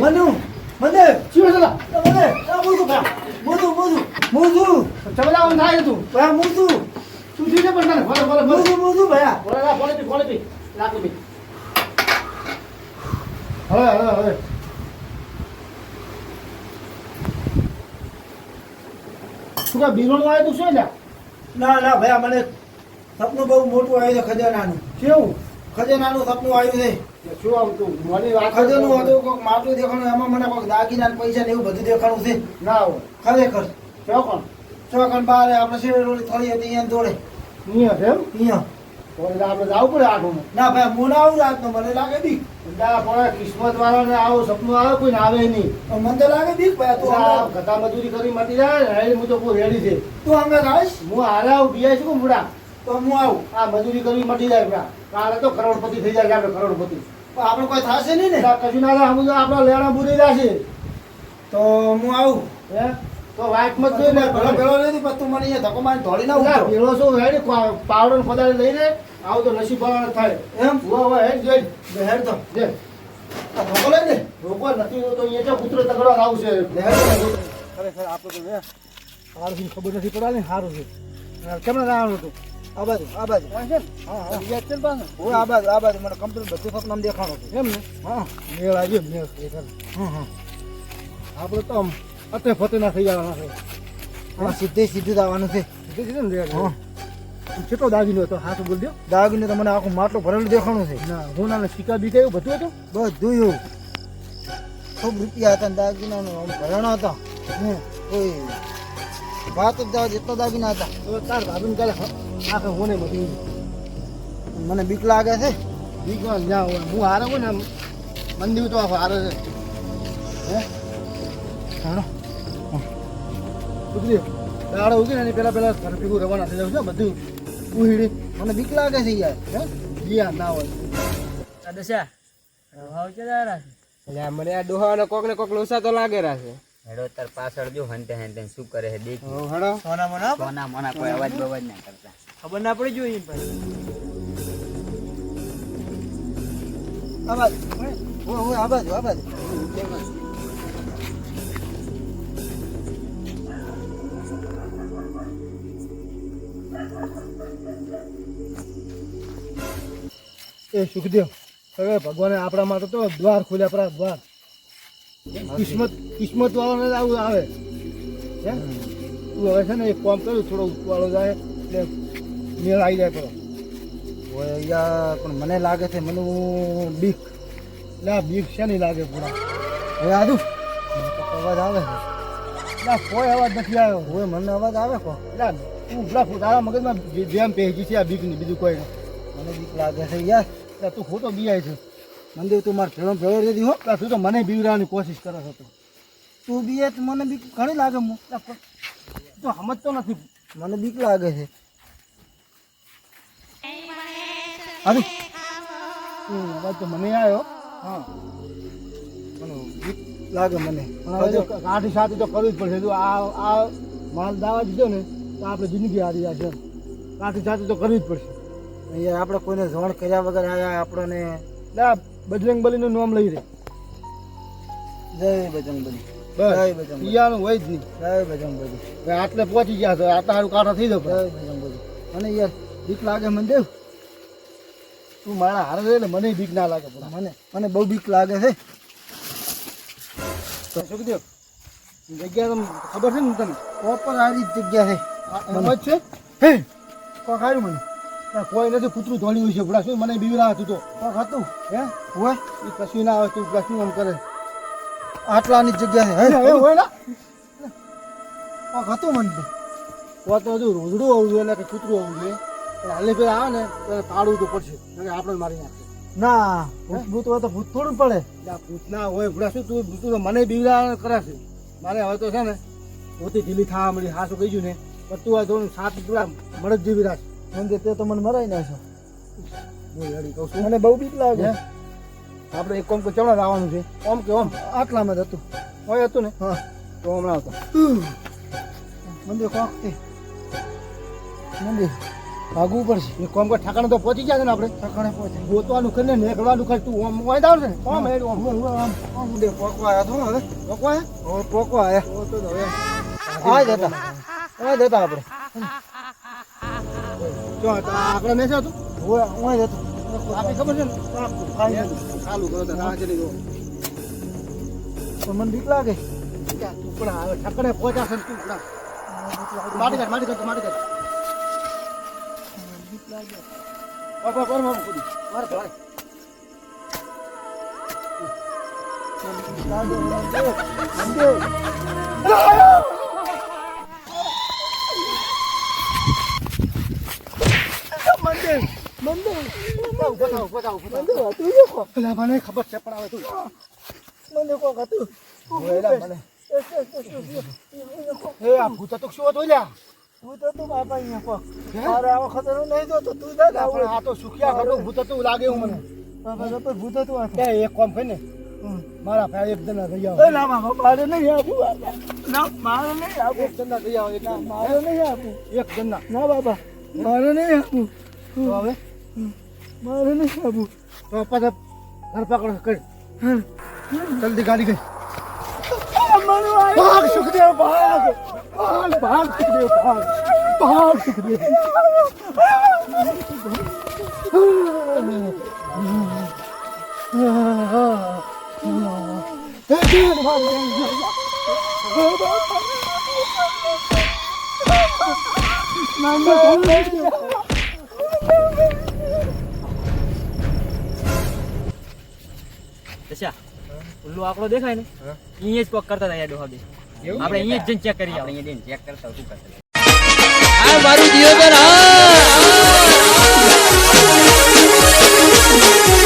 મનુ મને મને આ મોધું ભા મોધું મોધું મોધું થાય તું ભા મોધું તું જીજે પણ તને ભલે ભલે ભલે મોધું મોધું ભયા ભલે ના પી ફોને પી લાકડી પી હવે હવે હવે શું કા બીરોનું આવ્યું તું શું લ્યા ના ના ભયા મને સપનું બહુ મોટું આવ્યું છે ખજાનાનું કેવું ખજાનાનું સપનું આવ્યું છે. શું આવતું મને વાત ખજાનું હતું કોઈક માટલું દેખાણું એમાં મને કોઈક દાગીના પૈસા ને એવું બધું દેખાણું છે. ના હોય. ખરેખર. ચોકણ. ચોકણ બારે આપણે શેર રોલી થોડી હતી અહીંયા દોડે. અહીંયા છે એમ? અહીંયા. આપણે જવું પડે આઠમાં. ના ભાઈ હું ના આવું રાતનો મને લાગે બીક. ના પણ કિસ્મત વાળાને આવો સપનું આવે કોઈ આવે નહીં. મને તો લાગે બીક ભાઈ તું હંગાત- મજૂરી કરી મટી જાય ને હું તો કોઈ રેડી છે. તું અમે આવીશ? હું હારે આવું બિયાય છું મુડા તો હું આવું. આ મજૂરી કરવી મટી જાય પેલા. કાલે તો કરોડપતિ થઈ જાય આપણે કરોડપતિ. પણ આપણે કોઈ થશે નહીં ને. કશું ના થાય સમજો આપણા લેણા બુરી જશે તો હું આવું. હે? તો વાઇટ મત જોઈ ને મને ભેળો ભેળો નથી પણ તું મને અહીંયા ધક્કો મારી દોડી ના ના, શું હેડ પાવડર ને પદાર્થ લઈને આવું તો નસીબ વાળા થાય. એમ? ઊભા હેડ જોઈ હેડ તો. જે લઈ લે રોકો નથી તો અહીંયા છે કૂતરો તગડો આવું છે? ખરેખર આપણે તો ખબર નથી પડવા ને સારું છે. કેમ ના આવવાનું હતું આ બાજુ આ બાજુ. હા હા. હા બીજા છે ને પાછા? હું આ બાજુ આ બાજુ. મને કમ્પ્લીટ બધું સપનામાં દેખાણું છે. એમ ને? હા. મેળ આવ્યો મેળ હા હા. આપણે તો આમ અતે ફતે ના થઈ જવાના છે. હા સીધે સીધું જ આવવાનું છે. સીધે કીધું ને. હા. કેટલો દાગીનો હતો? હાથ બોલ દો દાગીનો તો મને આખું માટલું ભરેલું દેખાણું છે. ના હું ના સિક્કા બીકા એવું બધું હતું? બધું એવું. ખૂબ રૂપિયા હતા દાગીનાનો ભરાણા હતા. કોઈ વાત જ જાવ જેટલા દાગીના હતા. તો તાર ભાભીને કાલે આખે હું નહીં બધું. મને બીક લાગે છે. બીકમાં જાવ હોય. હું હારે ને મંદિર તો આખો હારે છે. હે? હાલો ઉતરી. દાડો ઉતરી ને પેલા પેલા ઘર ભેગું રવાના થઈ જાવ છે બધું ઉહીડી. મને બીક લાગે છે યાર હે? જીયા ના હોય. દશા ભાવ કે દારા છે મને આ ડોહાનો કોક ને કોક લોસા તો લાગે છે હેડો તાર પાછળ જો હંતે હંતે શું કરે છે દેખ. હેડો. સોના મોના સોના મોના કોઈ અવાજ બવાજ ના કરતા. ખબર ના પડી જોઈએ પણ બાજુ ઓ ઓ આ બાજુ. એ સુખદેવ હવે ભગવાને આપણા માટે તો દ્વાર ખોલ્યા આપણા દ્વાર. કિસ્મત કિસ્મત વાળાને આવું આવે. હે? તું હવે છે ને એક કામ કર્યું થોડો ઉપાડો જાય એટલે મેળ આવી જાય પેલો. યાર પણ મને લાગે છે મને બીક. ના બીક છે નહીં લાગે પૂરા. હવે આજુ અવાજ આવે. ના કોઈ અવાજ નથી આવ્યો. હવે મને અવાજ આવે કો? ના તું પેલા તારા મગજમાં જેમ પહેજી છે આ બીકની બીજું કોઈ નહીં. મને બીક લાગે છે યાર. એટલે તું ખોટો બિયાય છે. મંદિર તું મારે ભેળો ભેળો રેડી હો. ત્યાં તું તો મને બીવડાવવાની કોશિશ કરે છો તું. બી એ મને બીક ઘણી લાગે હું તું સમજતો નથી. મને બીક લાગે છે. અરે અવાજ તો મને આવ્યો હા. બીક લાગે મને. કાઠી સાથે તો કરવી જ પડશે. જો આ આ માલ દાવા દીધો ને તો આપણે જિંદગી હારી જશે. કાઠી સાથે તો કરવી જ પડશે. અહીંયા આપણે કોઈને જોણ કર્યા વગર આવ્યા આપણને એટલે આ બજરંગ નામ લઈ રહી જય બજરંગબલી બસ. પિયાનું હોય જ નહીં. જય બજરંગબલી આટલે પહોંચી ગયા છે આટલા સારું કાંઠા થઈ જાવ જય બજરંગબલી મને યાર બીક લાગે મને દેવ. તું મારા હારે રહે એટલે મને બીક ના લાગે પણ. મને મને બહુ બીક લાગે છે. કીધું જગ્યા તમને ખબર છે ને તને? પ્રોપર જ જગ્યા છે. છે? હે. કોક આવ્યું મને. કોઈ નથી કૂતરું ધોળ્યું હોય છે. બુડા શું મને બીવરા હતું તો હતું? હે? હોય? એ કશું ના આવે તું શું આમ કરે. આટલાની જગ્યાએ હે? હે હોય ને. કોક હતું મને તો. કોઈ તો હજુ રોજડું આવું જોઈએ કે કૂતરું આવું જોઈએ. પણ હાલે પેલા આવે ને તો તાળું તો પડશે. કે આપણે મારી નાખે ના ભૂત હોય તો ભૂત થોડું પડે. ભૂત ના હોય બુડા શું તું તું મને બીવરા કરે છે મારે હવે તો છે ને પોતે ઢીલી થવા મળી હાસું કહી ને. પણ તું આ ધોરણ સાત પેલા મળદ જેવી રાખ મને તે તો મને મરાઈ ના હું કહું છું. મને બહુ બીક લાગે? આપણે એક કોમ કે ચમડા લાવવાનું છે. ઓમ કે ઓમ? આટલામાં જ હતું. હોય હતું ને? હા. તો હમણાં આવતો. મંદિર કોક મંદિર. ભાગવું પડશે. એ કોમ કે ઠાકાણે તો પહોંચી ગયા છે ને આપણે. ઠાકણે પહોંચી ગોતવાનું કરીને નીકળવાનું કરે તું ઓમ ઓય દાવ ને. ઓમ હેડ ઓમ. આમ આમ ઉડે પોકવા આવ્યા તો હવે. પોકવા હે? હવે પોકવા તો હવે. આ જતા આ જતા આપણે. જો આપણે મેં છે તું હું હું જતો આપણી ખબર છે ને? ચાલુ કરો તો રાહ ચડી ગયો પણ મને બીક લાગે. ટુકડા આવે ઠાકણે પહોંચ્યા છે ને ટુકડા માટી કાઢ માટી કાઢ માટી કાઢ. બાપા પર મામ કુદી માર મને ખબર છે પણ આવે તું મને કોક હતું ઓયલા મને એ આ ભૂત તો શું હતો લ્યા હું તો તું બાપા અહીંયા કોક મારે આવો ખતરો નહીં તું જા પણ આ તો સુખિયા ઘરનું ભૂત હતું લાગે એવું મને બાપા બાપા ભૂત હતું આ એક કોમ કરીને મારા ભાઈ એક જણા રહી એ આવો ના બાપા મારે નહીં આપું. ના મારે નહીં આપું એક જણા રહી આવો એક ના મારે નહીં આપું એક જણા ના બાપા મારે નહીં આપું. તો હવે? મારે નહીં આપું તો પાછા ધરપકડ કરી. જલ્દી ગાડી ગઈ. ભાગ સુખદેવ ભાગ. ભાગ ભાગ સુખદેવ ભાગ. ભાગ સુખદેવ. દશા ઉલ્લુ આંકડો દેખાય ને? અહીંયા જ પગ કરતા હતા યાર ડોહા બે. આપણે અહીંયા જ જઈને ચેક કરી આપણે અહીંયા ચેક કરતા શું કરતા